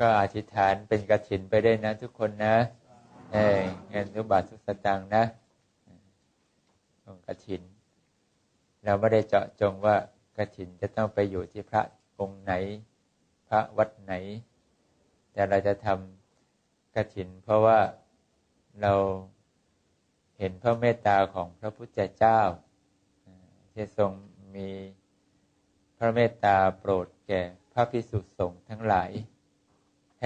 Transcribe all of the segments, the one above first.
ก็อธิษฐานเป็นกระถินไปได้นะ ทุกคนนะเอเงินทุกบาททุกสตางค์นะองกระถิน เราไม่ได้เจาะจงว่ากระถินจะต้องไปอยู่ที่พระองค์ไหน พระวัดไหน แต่เราจะทำกระถิน เพราะว่าเราเห็นพระเมตตาของพระพุทธเจ้าที่ทรงมีพระเมตตาโปรดแก่พระพิสุสงฆ์ทั้งหลาย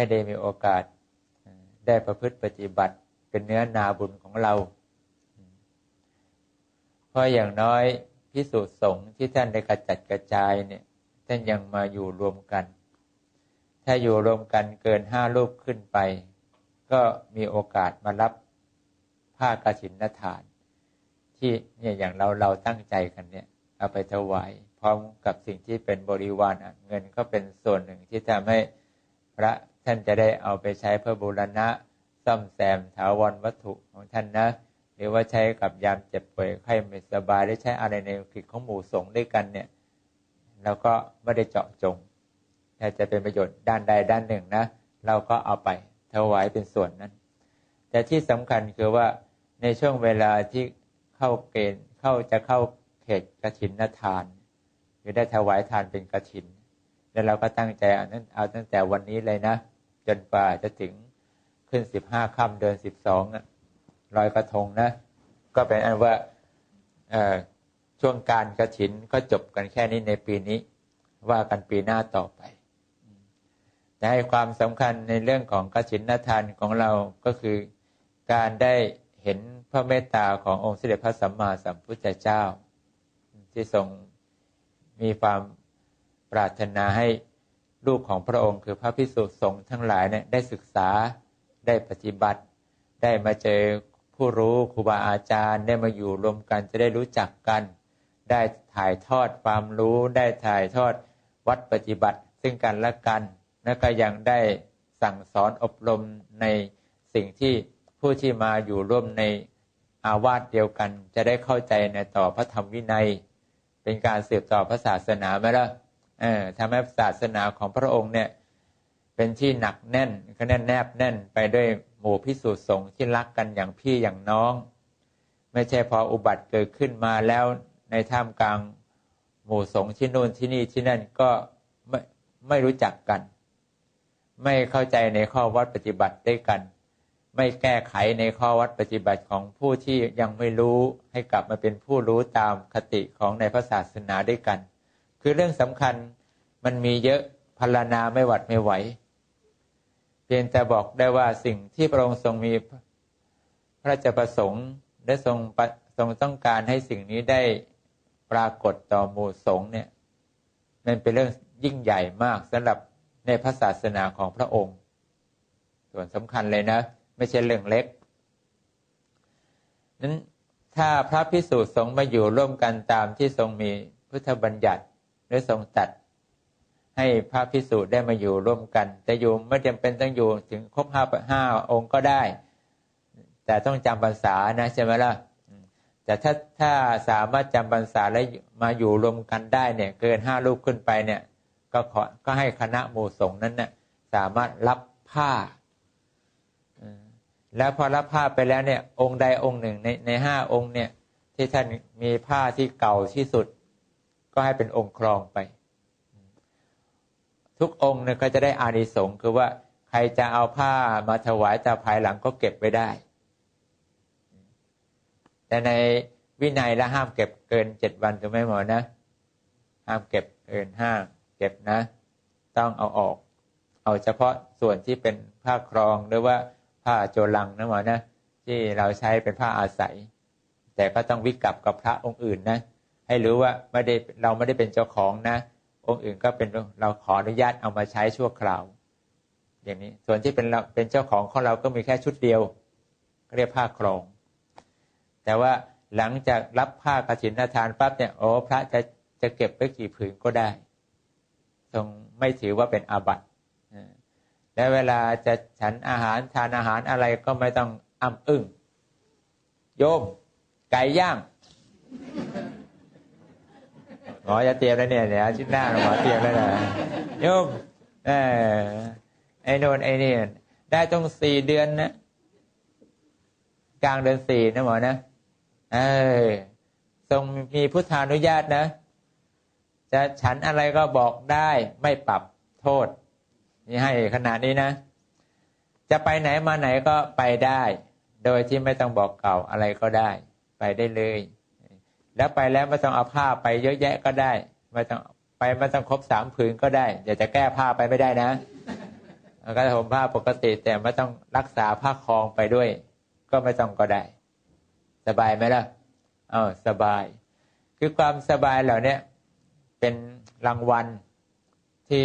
ให้ได้มีโอกาสได้ประพฤติปฏิบัติเป็นเนื้อนาบุญของเรา เพราะอย่างน้อยพิสุสงฆ์ที่ท่านได้กระจัดกระจายเนี่ยท่านยังมาอยู่รวมกัน ถ้าอยู่รวมกันเกินห้ารูปขึ้นไป ก็มีโอกาสมารับผ้ากรถินทาน ที่เนี่ยอย่างเราเราตั้งใจกันเนี่ยเอาไปถวายพร้อมกับสิ่งที่เป็นบริวารเงินก็เป็นส่วนหนึ่งที่ทำให้พระ ท่านจะได้เอาไปใช้เพื่อบูรณะซ่อมแซมถาวรวัตถุของท่านนะ หรือว่าใช้กับยามเจ็บป่วยไข้ไม่สบายหรือใช้อะไรในกิจของหมู่สงฆ์ด้วยกันเนี่ยเราก็ไม่ได้เจาะจงถ้าจะเป็นประโยชน์ด้านใดด้านหนึ่งนะ เราก็เอาไปถวายเป็นส่วนนั้น แต่ที่สำคัญคือว่าในช่วงเวลาที่เข้าเกณฑ์เข้าจะเข้าเขตกระถินนทานหรือได้ถวายทานเป็นกระถิน แล้วเราก็ตั้งใจเอานั้นเอาตั้งแต่วันนี้เลยนะ นกว่าจะถึงขึ้นสิบห้าค่ำเดือนสิบสองลอยกระทงนะ ก็เป็นอันว่าช่วงการกระถินก็จบกันแค่นี้ในปีนี้ ว่ากันปีหน้าต่อไปแต่ให้ความสำคัญในเรื่องของกระถินทานของเราก็คือการได้เห็นพระเมตตาขององค์เสด็จพระสัมมาสัมพุทธเจ้า ที่ทรงมีความปรารถนาให้ ลูกของพระองค์คือพระพิสุสงฆ์ทั้งหลายเนี่ยได้ศึกษาได้ปฏิบัติ ได้มาเจอผู้รู้ครูบาอาจารย์ได้มาอยู่รวมกันจะได้รู้จักกัน ได้ถ่ายทอดความรู้ ได้ถ่ายทอดวัดปฏิบัติ ซึ่งกันและกันและก็ยังได้สั่งสอนอบรมในสิ่งที่ผู้ที่มาอยู่ร่วมในอาวาสเดียวกัน จะได้เข้าใจในต่อพระธรรมวินัย เป็นการสืบต่อพระศาสนาไหมล่ะ เออทำให้ศาสนาของพระองค์เนี่ย เป็นที่หนักแน่นก็แน่นแนบแน่นไปด้วยหมู่พิสูจน์สงฆ์ที่รักกันอย่างพี่อย่างน้อง ไม่ใช่พออุบัติเกิดขึ้นมาแล้วในท่ามกลางหมู่สงฆ์ที่นู่นที่นี่ที่นั่นก็ไม่ไม่รู้จักกัน ไม่เข้าใจในข้อวัดปฏิบัติด้วยกัน ไม่แก้ไขในข้อวัดปฏิบัติของผู้ที่ยังไม่รู้ให้กลับมาเป็นผู้รู้ตามคติของในพระศาสนาด้วยกัน คือเรื่องสำคัญมันมีเยอะพลานาไม่หวัดไม่ไหว เพียงแต่บอกได้ว่าสิ่งที่พระองค์ทรงมีพระราชประสงค์และทรงทรงต้องการให้สิ่งนี้ได้ปรากฏต่อหมู่สงฆ์เนี่ยมันเป็นเรื่องยิ่งใหญ่มากสำหรับในพระศาสนาของพระองค์ ส่วนสำคัญเลยนะ ไม่ใช่เรื่องเล็กนั้นถ้าพระพิสุสงฆ์มาอยู่ร่วมกันตามที่ทรงมีพุทธบัญญัติ หรือทรงตัด ให้พระพิสุได้มาอยู่ร่วมกันแต่อยู่ไม่จำเป็นต้องอยู่ถึงครบห้าห้าองค์ก็ได้ แต่ต้องจำพรรษานะใช่ไหมล่ะแต่ถ้าถ้าสามารถจำพรรษาและมาอยู่รวมกันได้เนี่ยเกินห้าลูกขึ้นไปเนี่ยก็ขอก็ให้คณะหมู่สงฆ์นั้นเนี่ยสามารถรับผ้าแล้วพอรับผ้าไปแล้วเนี่ยองค์ใดองค์หนึ่งในในห้าองค์เนี่ยที่ท่านมีผ้าที่เก่าที่สุด ก็ให้เป็นองค์ครองไป ทุกองค์เนี่ยก็จะได้อานิสงส์คือว่าใครจะเอาผ้ามาถวายแต่ภายหลังก็เก็บไว้ได้ แต่ในวินัยแล้วห้ามเก็บเกินเจ็ดวันถูกไหมหมอนะ ห้ามเก็บเกินห้าเก็บนะ ต้องเอาออก เอาเฉพาะส่วนที่เป็นผ้าครองหรือว่าผ้าโจลังนะหมอนะ ที่เราใช้เป็นผ้าอาศัย แต่ก็ต้องวิกับกับพระองค์อื่นนะ ให้รู้ว่าไม่ได้เราไม่ได้เป็นเจ้าของนะ องค์อื่นก็เป็นเราขออนุญาตเอามาใช้ชั่วคราว อย่างนี้ส่วนที่เป็นเราเป็นเจ้าของของเราก็มีแค่ชุดเดียวเรียกผ้าครอง แต่ว่าหลังจากรับผ้ากรถินทานปั๊บเนี่ยโอ้พระจะจะเก็บไว้กี่ผืนก็ได้ ทรงไม่ถือว่าเป็นอาบัติและเวลาจะฉันอาหารทานอาหารอะไรก็ไม่ต้องอ้ำอึ้งโยม ไก่ย่าง หมอจะเตรียมแล้วเนี่ยเนี่ยชิ้นหน้าหมอเตรียมแล้วนะโยมเออไออ้โนนไอ้นี่ได้ต้องสี่เดือนนะกลางเดือนสี่นะหมอนะเออทรงมีพุทธานุญาตนะ จะฉันอะไรก็บอกได้ไม่ปรับโทษ นี่ให้ขนาดนี้นะ จะไปไหนมาไหนก็ไปได้ โดยที่ไม่ต้องบอกเก่าอะไรก็ได้ ไปได้เลย แล้วไปแล้วไม่ต้องเอาผ้าไปเยอะแยะก็ได้ไม่ต้องไปไม่ต้องครบสามผืนก็ได้อย่าจะแก้ผ้าไปไม่ได้นะก็ผมผ้าปกติแต่ไม่ต้องรักษาผ้าคลองไปด้วย ก็ไม่ต้องก็ได้ สบายไหมล่ะอ๋อสบาย คือความสบายเหล่านี้เป็นรางวัลที่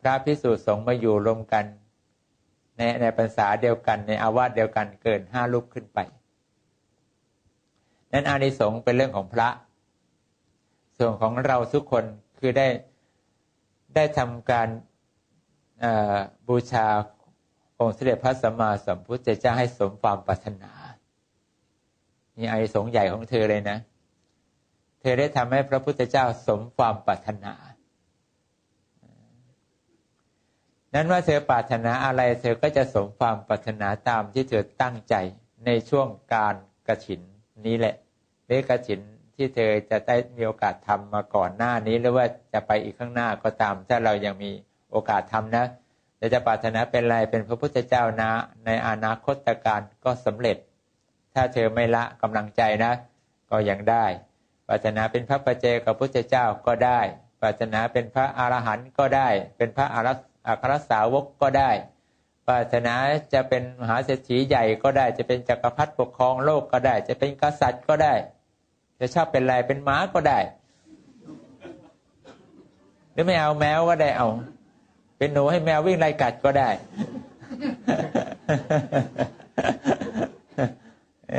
พระพิสุสงฆ์มาอยู่รวมกัน ในในภาษาเดียวกันในอาวาสเดียวกันเกินห้าลูกขึ้นไป นั้นอานิสงส์เป็นเรื่องของพระ ส่วนของเราทุกคนคือได้ได้ทำการบูชาองค์เสด็จพระสัมมาสัมพุทธเจ้าให้สมความปรารถนานี่อานิสงส์ใหญ่ของเธอเลยนะ เธอได้ทำให้พระพุทธเจ้าสมความปรารถนา นั้นว่าเธอปรารถนาอะไร เธอก็จะสมความปรารถนาตามที่เธอตั้งใจในช่วงการกระถิน นี้แหละหรือกระถินที่เธอจะได้มีโอกาสทำมาก่อนหน้านี้หรือว่าจะไปอีกข้างหน้าก็ตาม ถ้าเรายังมีโอกาสทำนะจะจะปรารถนาเป็นอะไรเป็นพระพุทธเจ้านะในอนาคตการก็สำเร็จ ถ้าเธอไม่ละกำลังใจนะ ก็ยังได้ ปรารถนาเป็นพระประเจกับพุทธเจ้าก็ได้ ปรารถนาเป็นพระอรหันต์ก็ได้ เป็นพระอัครสาวกก็ได้ ปรารถนาจะเป็นมหาเศรษฐีใหญ่ก็ได้ จะเป็นจักรพรรดิปกครองโลกก็ได้ จะเป็นกษัตริย์ก็ได้ จะชอบเป็นอะไรเป็นม้าก็ได้ หรือไม่เอาแมวก็ได้เอา เป็นหนูให้แมววิ่งไล่กัดก็ได้เ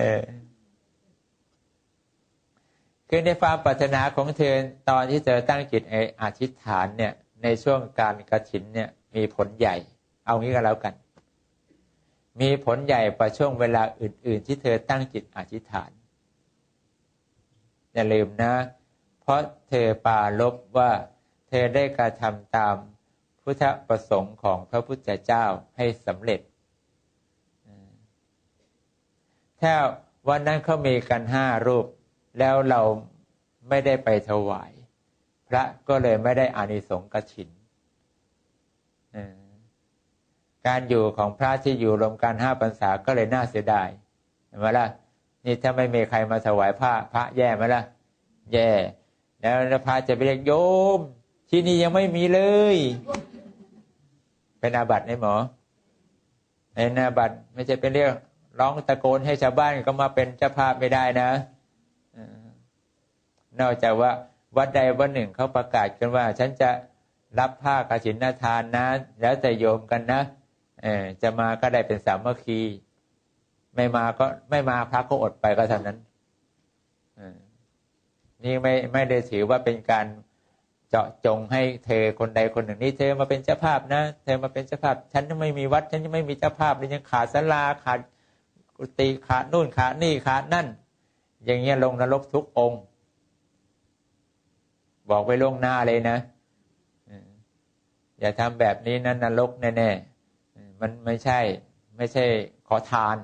คือในความปรารถนาของเธอตอนที่เธอตั้งจิตอธิษฐานเนี่ย ในช่วงการกระถินเนี่ยมีผลใหญ่ เอางี้ก็แล้วกัน มีผลใหญ่กว่าช่วงเวลาอื่น ๆ ที่เธอตั้งจิตอธิษฐาน อย่าลืมนะ เพราะเธอปาลบว่า เธอได้กระทำตามพุทธประสงค์ของพระพุทธเจ้าให้สำเร็จ ถ้าวันนั้นเขามีกันห้ารูป แล้วเราไม่ได้ไปถวาย พระก็เลยไม่ได้อานิสงส์กระถิน การอยู่ของพระที่อยู่รวมกันห้าพรรษาก็เลยน่าเสียดายเห็นไหมล่ะนี่ถ้าไม่มีใครมาถวายพระพระแย่ไหมล่ะ แย่ แล้วพระจะไปเรียกโยม ที่นี่ยังไม่มีเลย เป็นอาบัติในหมอเป็นอาบัติไม่ใช่เป็นเรื่องร้องตะโกนให้ชาวบ้านก็มาเป็นเจ้าภาพไม่ได้นะนอกจากว่าวัดใดวัดหนึ่งเขาประกาศกันว่า ฉันจะรับผ้ากฐินทานนะ แล้วแต่โยมกันนะ เออจะมาก็ได้เป็นสามัคคี ไม่มาก็ไม่มาพระก็อดไปก็เท่านั้นนี่ไม่ไม่ได้ถือว่าเป็นการเจาะจงให้เธอคนใดคนหนึ่งนี่เธอมาเป็นเจ้าภาพนะ เธอมาเป็นเจ้าภาพ ฉันยังไม่มีวัด ฉันยังไม่มีเจ้าภาพเลยยังขาดศาลาขาดกุฏิขาดนู่นขาดนี่ขาดนั่น อย่างเงี้ยลงนรกทุกองค์ บอกไว้ล่วงหน้าเลยนะอย่าทำแบบนี้นั้นนรกแน่ๆ มันไม่ใช่ ไม่ใช่ขอทาน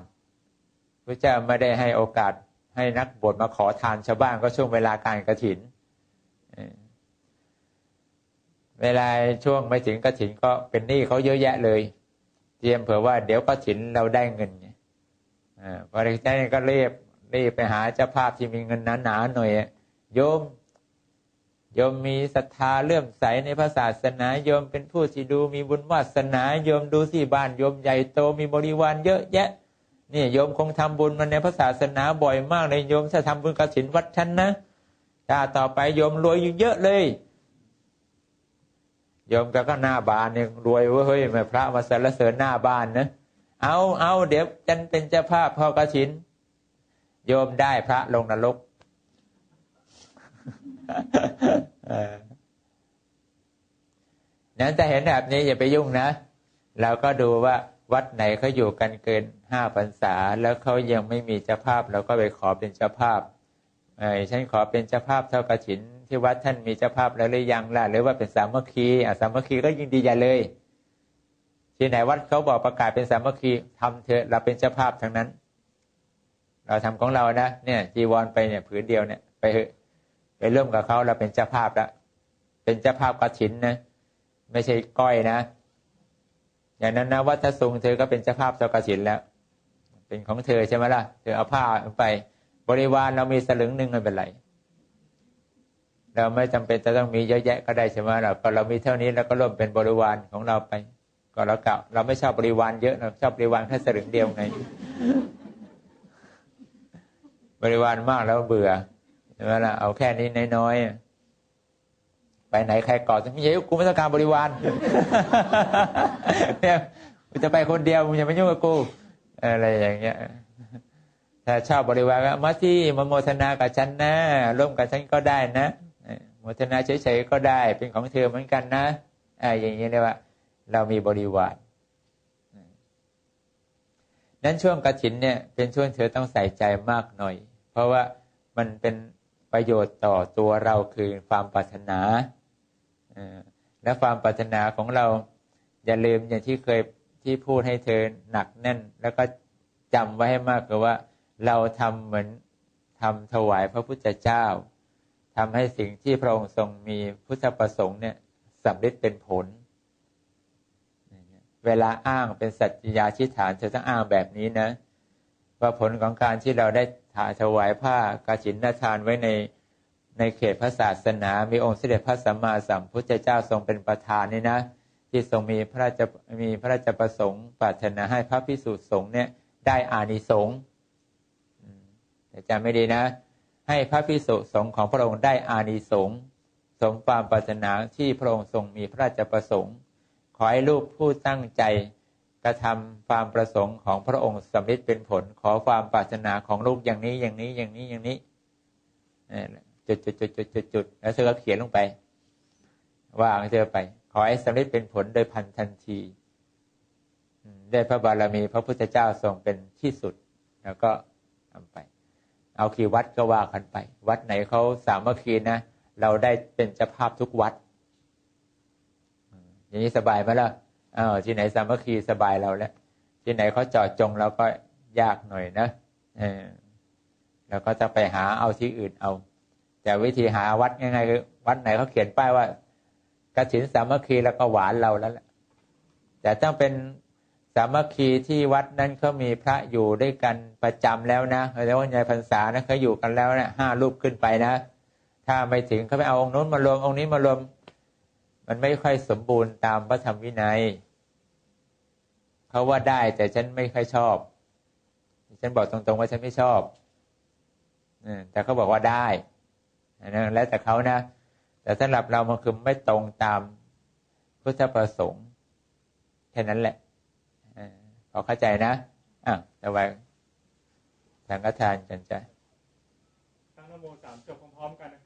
พระเจ้าไม่ได้ให้โอกาสให้นักบวชมาขอทานชาวบ้านก็ช่วงเวลาการกระถิน เวลาช่วงไม่ถึงกระถินก็เป็นหนี้เขาเยอะแยะเลย เตรียมเผื่อว่าเดี๋ยวกระถินเราได้เงินอ่าพอได้ก็เรียบรีบไปหาเจ้าภาพที่มีเงินหนาๆหน่อยโยม โยมมีศรัทธาเลื่อมใสในพระศาสนาโยมเป็นผู้ที่ดูมีบุญวาสนาโยมดูสิบ้านโยมใหญ่โตมีบริวารเยอะแยะนี่โยมคงทำบุญมาในพระศาสนาบ่อยมากเลยโยมจะทำบุญกระถินวัดชั้นนะถ้าต่อไปโยมรวยอยู่เยอะเลยโยมก็ก็หน้าบ้านเนี่ยรวยว่าเฮ้ยมาพระมาสรรเสริญหน้าบ้านนะเอาเอาเดี๋ยวจันเป็นเจ้าภาพพ่อกระชิน โยมได้พระลงนรก นั้นแต่เห็นแบบนี้อย่าไปยุ่งนะ เราก็ดูว่าวัดไหนเขาอยู่กันเกินห้าพรรษา แล้วเขายังไม่มีเจ้าภาพเราก็ไปขอเป็นเจ้าภาพไอ้ฉันขอเป็นเจ้าภาพเท่ากระถิน ที่วัดท่านมีเจ้าภาพแล้วหรือยังล่ะหรือว่าเป็นสามัคคีอะสามัคคีก็ยิ่งดีใหญ่เลย ที่ไหนวัดเขาบอกประกาศเป็นสามัคคีทำเถอะเราเป็นเจ้าภาพทั้งนั้น เราทำของเรานะเนี่ยจีวรไปเนี่ยผืนเดียวเนี่ยไป ไปร่วมกับเขาเราเป็นเจ้าภาพแล้วเป็นเจ้าภาพกระถินนะไม่ใช่ก้อยนะ อย่างนั้นนะวัดทศงเธอก็เป็นเจ้าภาพเจ้ากระถินแล้ว เป็นของเธอใช่ไหมล่ะเธอเอาผ้าไป บริวารเรามีสลึงหนึ่งไม่เป็นไรเราไม่จำเป็นจะต้องมีเยอะแยะก็ได้ใช่ไหมเราก็เรามีเท่านี้แล้วก็ร่วมเป็นบริวารของเราไป ก็เราเก่าเราไม่ชอบบริวารเยอะเราชอบบริวารแค่สลึงเดียวไง บริวารมากแล้วเบื่อ ใช่ไหมล่ะเอาแค่นี้น้อยๆไปไหนใครกอดไม่ใช่กูไม่ต้องการบริวารเนี่ยกูจะไปคนเดียวมึงอย่ามายุ่งกับกูอะไรอย่างเงี้ยถ้าชอบบริวารก็มาที่มาโมทนากับฉันนะร่วมกับฉันก็ได้นะโมทนาเฉยๆก็ได้ เป็นของเธอเหมือนกันนะอ่าอย่างนี้เรียกว่า เรามีบริวารนั้นช่วงกระถินเนี่ยเป็นช่วงเธอต้องใส่ใจมากหน่อย เพราะว่ามันเป็น ประโยชน์ต่อตัวเราคือความปรารถนาและความปรารถนาของเราอย่าลืมอย่างที่เคยที่พูดให้เธอหนักแน่น แล้วก็จำไว้ให้มากคือว่า เราทำเหมือนทำถวายพระพุทธเจ้าทำให้สิ่งที่พระองค์ทรงมีพุทธประสงค์เนี่ยสำเร็จเป็นผล เวลาอ้างเป็นสัจจยาชิฐานเธอต้องอ้างแบบนี้นะ ว่าผลของการที่เราได้ ถาถวายผ้ากาฉินนาทานไว้ในในเขตพระศาสนา มีองค์เสด็จพระสัมมาสัมพุทธเจ้าทรงเป็นประธานนี่นะ ที่ทรงมีพระราชมีพระราชประสงค์ปรารถนาให้พระพิสุทธิสงฆ์เนี่ยได้อานิสงส์แต่จำไม่ดีนะ ให้พระพิสุสงฆ์ของพระองค์ได้อานิสงส์สมความปรารถนาที่พระองค์ทรงมีพระราชประสงค์ ขอให้ลูกผู้ตั้งใจ กระทำความประสงค์ของพระองค์สำเร็จเป็นผล ขอความปรารถนาของลูกอย่างนี้อย่างนี้อย่างนี้อย่างนี้จุดจุดจุดจุดจุดจุดแล้วเธอก็เขียนลงไป ว่าเธอไป ขอให้สำเร็จเป็นผลโดยพันทันทีได้พระบารมีพระพุทธเจ้าทรงเป็นที่สุด แล้วก็ทำไป เอาคีวัดก็ว่ากันไป วัดไหนเขาสามัคคีนะเราได้เป็นเจ้าภาพทุกวัด อย่างนี้สบายไหมล่ะ อ้าที่ไหนสามัคคีสบายเราแล้ว ที่ไหนเขาจอดจงเราก็ยากหน่อยนะเออเราก็จะไปหาเอาที่อื่นเอา แต่วิธีหาวัดง่ายๆคือวัดไหนเขาเขียนป้ายว่ากระถินสามัคคีแล้วก็หวานเราแล้วแหละแต่ต้องเป็นสามัคคีที่วัดนั้นเขามีพระอยู่ด้วยกันประจำแล้วนะแล้วว่าในพรรษานะเขาอยู่กันแล้วนะห้ารูปขึ้นไปนะ ถ้าไม่ถึงเขาไปเอาองค์นู้นมารวมองค์นี้มารวม มันไม่ค่อยสมบูรณ์ตามพระธรรมวินัย เขาว่าได้แต่ฉันไม่ค่อยชอบ ฉันบอกตรงๆว่าฉันไม่ชอบแต่เขาบอกว่าได้นะแล้วแต่เขานะ แต่สำหรับเรามันคือไม่ตรงตามพุทธประสงค์แค่นั้นแหละพอเข้าใจนะอะต่อไปสังฆทานจันใจตั้งนโมสามจบพร้อมๆกันนะค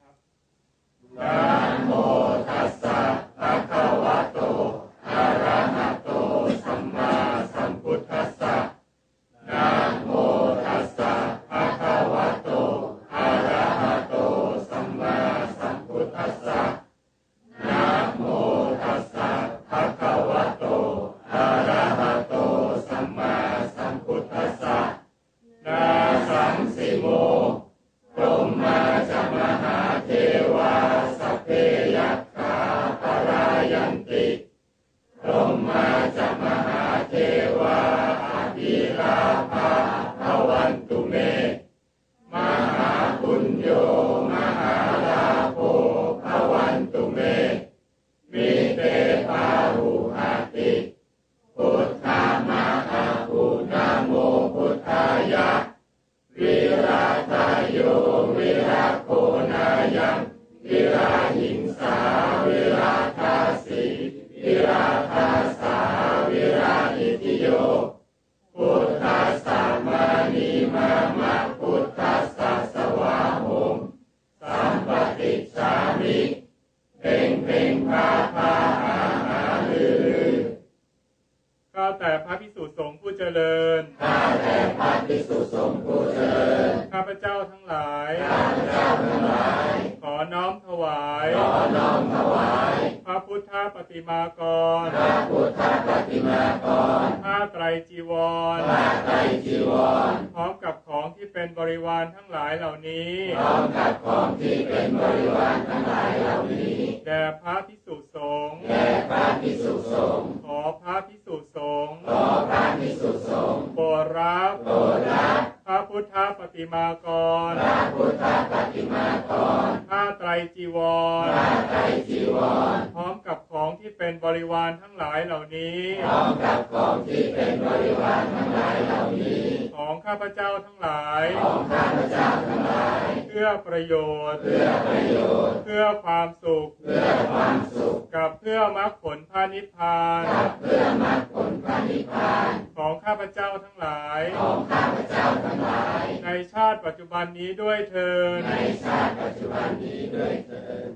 รับ ธปฏิมากรพระพุทธปฏิมากรผ้าไตรจีวรผ้าไตรจีวร พร้อมกับของที่เป็นบริวารทั้งหลายเหล่านี้พร้อมกับของที่เป็นบริวารทั้งหลายเหล่านี้แด่พระพิสุสงฆ์แด่พระภิกษุสงฆ์ขอพระพิสุสงฆ์ขอพระภิกษุสงฆ์โปรดรับโปรดรับพ ระพุทธปฏิมากร พระพุทธปฏิมากร ผ้าไตรจีวร ผ้าไตรจีวร พร้อมกับของที่เป็นบริวารทั้งหลายเหล่านี้ พร้อมกับของที่เป็นบริวารทั้งหลายเหล่านี้ ของข้าพเจ้าทั้งหลาย ของข้าพเจ้าทั้งหลาย เพื่อประโยชน์ เพื่อประโยชน์ เพื่อความสุข เพื่อความสุข กับเพื่อมรรคผลพระนิพพาน กับเพื่อมรรคผลพระนิพพาน ของข้าพเจ้าทั้งหลาย ของข้าพเจ้าทั้งหลาย ในชาติปัจจุบันนี้ด้วยเทินในชาติปัจจุบันนี้ด้วยเถิด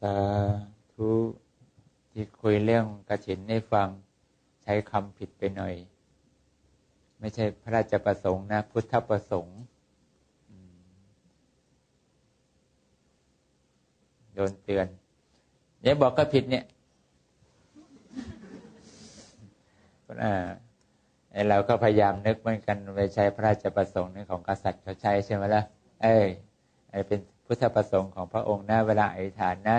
สาธุที่คุยเรื่องกระถินให้ฟัง ใช้คำผิดไปหน่อย ไม่ใช่พระราชประสงค์นะ พุทธประสงค์โดนเตือนเนี่ยบอกก็ผิดเนี่ยอ่าไอ้เราก็พยายามนึกเหมือนกันไปใช้พระราชประสงค์ในของกษัตริย์เขาใช้ใช่ไหมล่ะ เอ้ยไอ้เป็นพุทธประสงค์ของพระองค์นะเวลาอธิษฐานนะ